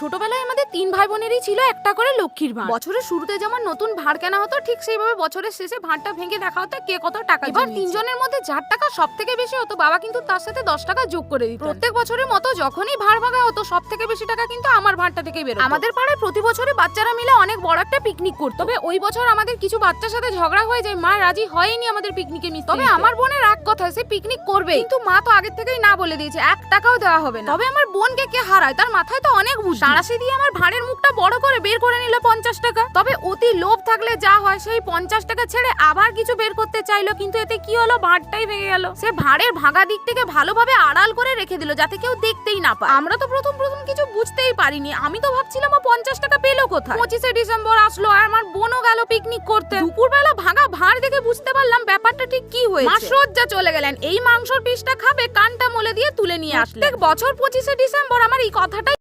ছোটবেলায় আমাদের তিন ভাই বোনেরই ছিল একটা করে লক্ষ্মীর ভাঁড়। বছরের শুরুতে যেমন নতুন ভাঁড় কেনা হতো ঠিক সেইভাবে বছরের শেষে ভাঁড়টা ভেঙে দেখা হতো কে কত টাকা এবার তিনজনের মধ্যে যার টাকা সব থেকে বেশি হতো বাবা কিন্তু তার সাথে দশ টাকা যোগ করে দিত। প্রত্যেক বছরের মতো যখনই ভাঁড় ভাগা হতো সব থেকে বেশি টাকা কিন্তু আমার ভাঁড়টা থেকে বেরো আমাদের পাড়ায় প্রতি বছরই বাচ্চারা মিলে অনেক বড় একটা পিকনিক করতো। তবে ওই বছর আমাদের কিছু বাচ্চার সাথে ঝগড়া হয়ে যায় মা রাজি হয়নি আমাদের পিকনিকে মিস। তবে আমার বোনের এক কথা সে পিকনিক করবে কিন্তু মা তো আগের থেকেই না বলে দিয়েছে এক টাকাও দেওয়া হবে না। তবে আমার বোনকে কে হারায় তার মাথায় তো অনেক বুদ্ধি। সারাশি দিয়ে আমার ভাঁড়ের মুখটা বড় করে বের করে নিল পঞ্চাশ টাকা। তবে অতি লোভ থাকলে যা হয় সেই পঞ্চাশ টাকা ছেড়ে আবার কিছু বের করতে চাইলো কিন্তু এতে কি হলো? ভাঁড়টাই ভেঙে গেল। সে ভাঁড়ের ভাঙা দিক থেকে ভালোভাবে আড়াল করে রেখে দিল যাতে কেউ দেখতেই না পায়। আমরা তো প্রথম প্রথম কিছু বুঝতেই পারিনি। আমি তো ভাবছিলাম ও পঞ্চাশ টাকা পেল কোথায়? পঁচিশে ডিসেম্বর আসলো আর আমার বোনও গেল পিকনিক করতে। দুপুরবেলা ভাঙা ভাঁড় দেখে বুঝতে পারলাম ব্যাপারটা ঠিক কি হয়েছে। মা সজ্জা চলে গেলেন। এই মাংসর পিসটা খাবে কানটা মলে দিয়ে তুলে নিয়ে প্রত্যেক বছর পঁচিশে ডিসেম্বর আমার এই কথাটাই